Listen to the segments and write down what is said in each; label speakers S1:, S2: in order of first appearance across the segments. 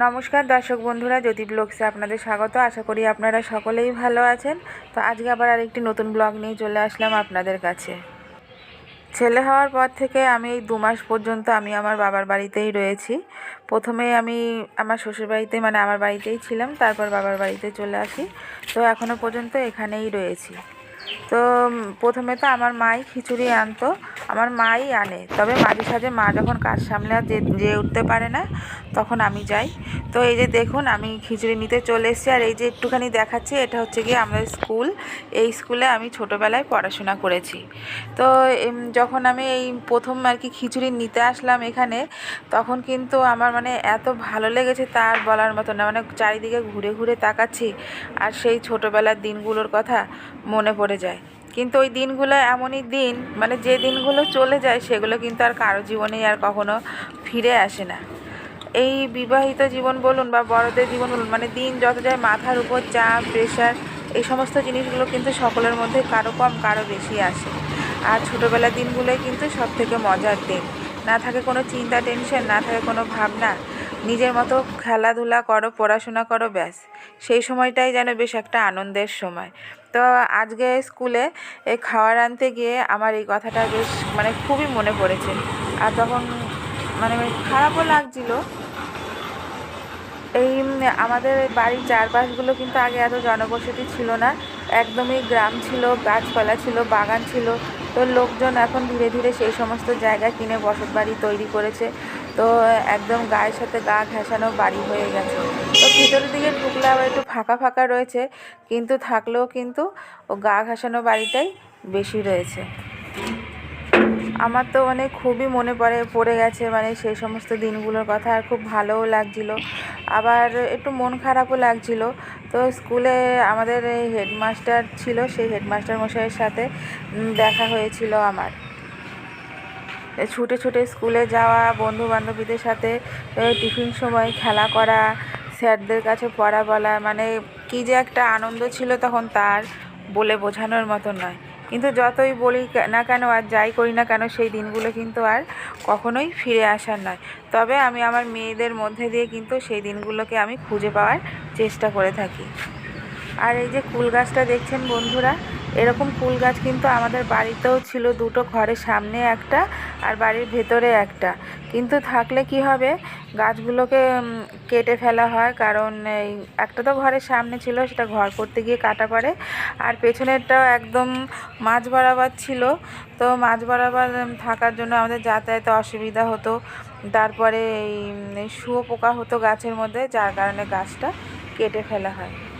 S1: নমস্কার দর্শক বন্ধুরা, জ্যোতি ব্লগসে আপনাদের স্বাগত। আশা করি আপনারা সকলেই ভালো আছেন। তো আজকে আবার আরেকটি নতুন ব্লগ নিয়ে চলে আসলাম আপনাদের কাছে। ছেলে হওয়ার পর থেকে আমি এই দু মাস পর্যন্ত আমি আমার বাবার বাড়িতেই রয়েছি। প্রথমে আমি আমার শ্বশুর বাড়িতে মানে আমার বাড়িতেই ছিলাম, তারপর বাবার বাড়িতে চলে আসি। তো এখনও পর্যন্ত এখানেই রয়েছি। তো প্রথমে তো আমার মাই খিচুড়ি আনতো। আমার মাই আনে। তবে মাঝে সাঝে মা যখন কাজ সামলে আর যে উঠতে পারে না, তখন আমি যাই। তো এই যে দেখুন, আমি খিচুড়ি নিতে চলে এসেছি। আর এই যে একটুখানি দেখাচ্ছি, এটা হচ্ছে গিয়ে আমাদের স্কুল। এই স্কুলে আমি ছোটোবেলায় পড়াশোনা করেছি। তো যখন আমি এই প্রথম আর কি খিচুড়ি নিতে আসলাম এখানে, তখন কিন্তু আমার মানে এত ভালো লেগেছে তার বলার মতো না। মানে চারিদিকে ঘুরে ঘুরে তাকাচ্ছি, আর সেই ছোটোবেলার দিনগুলোর কথা মনে পড়ে যায়। কিন্তু ওই দিনগুলো এমনই দিন মানে যে দিনগুলো চলে যায় সেগুলো কিন্তু আর কারও জীবনেই আর কখনো ফিরে আসে না। এই বিবাহিত জীবন বলুন বা বড়দের জীবন বলুন মানে দিন যত যায়, মাথার উপর চাপ প্রেশার এই সমস্ত জিনিসগুলো কিন্তু সকলের মধ্যে কারও কম, কারও বেশি আসে। আর ছোটোবেলার দিনগুলোই কিন্তু সব থেকে মজার দিন। না থাকে কোনো চিন্তা টেনশন না থাকে কোনো ভাবনা। নিজের মতো খেলাধুলা করো, পড়াশোনা করো, ব্যাস। সেই সময়টাই যেন বেশ একটা আনন্দের সময়। তো আজকে স্কুলে এই খাওয়ার আনতে গিয়ে আমার এই কথাটা বেশ মানে খুবই মনে পড়েছে। আর তখন মানে খারাপও লাগছিল। এই আমাদের বাড়ির চারপাশগুলো কিন্তু আগে এত জনবসতি ছিল না। একদমই গ্রাম ছিল, গাছপালা ছিল, বাগান ছিল। তো লোকজন এখন ধীরে ধীরে সেই সমস্ত জায়গা কিনে বসত বাড়ি তৈরি করেছে। তো একদম গায়ের সাথে গা ঘেঁষানো বাড়ি হয়ে গেছে। তো ভিতরের দিকে ঢুকলে আবার একটু ফাঁকা ফাঁকা রয়েছে, কিন্তু থাকলেও কিন্তু ও গা ঘাসানো বাড়িটাই বেশি রয়েছে। আমার তো মানে খুবই মনে পড়ে পড়ে গেছে মানে সেই সমস্ত দিনগুলোর কথা, আর খুব ভালোও লাগছিল। আবার একটু মন খারাপও লাগছিল। তো স্কুলে আমাদের হেডমাস্টার ছিল, সেই হেডমাস্টার মশাইয়ের সাথে দেখা হয়েছিল আমার। ছুটে ছুটে স্কুলে যাওয়া বন্ধু বান্ধবীদের সাথে টিফিন সময় খেলা করা, স্যারদের কাছে পড়া বলা মানে কী যে একটা আনন্দ ছিল তখন তার বলে বোঝানোর মতো নয়। কিন্তু যতই বলি না কেন আর যাই করি না কেন, সেই দিনগুলো কিন্তু আর কখনোই ফিরে আসার নয়। তবে আমি আমার মেয়েদের মধ্যে দিয়ে কিন্তু সেই দিনগুলোকে আমি খুঁজে পাওয়ার চেষ্টা করে থাকি। আর এই যে কুল গাছটা দেখছেন বন্ধুরা এরকম ফুল গাছ কিন্তু আমাদের বাড়িতেও ছিল, দুটো ঘরের সামনে একটা আর বাড়ির ভেতরে একটা। কিন্তু থাকলে কি হবে, গাছগুলোকে কেটে ফেলা হয়, কারণ এই একটা তো ঘরের সামনে ছিল, সেটা ঘর করতে গিয়ে কাটা পড়ে। আর পেছনেরটাও একদম মাঝ বরাবর ছিল, তো মাঝ বরাবর থাকার জন্য আমাদের যাতায়াতে অসুবিধা হতো। তারপরে এই শুয়োপোকা হতো গাছের মধ্যে, যার কারণে গাছটা কেটে ফেলা হয়।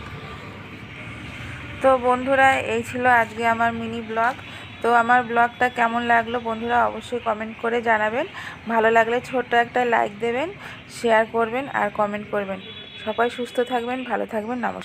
S1: তো বন্ধুরা, এই ছিল আজকে আমার মিনি ব্লগ। তো আমার ব্লগটা কেমন লাগল বন্ধুরা, অবশ্যই কমেন্ট করে জানাবেন। ভালো লাগলে ছোট্ট একটা লাইক দেবেন শেয়ার করবেন আর কমেন্ট করবেন। সবাই সুস্থ থাকবেন, ভালো থাকবেন, নমস্কার।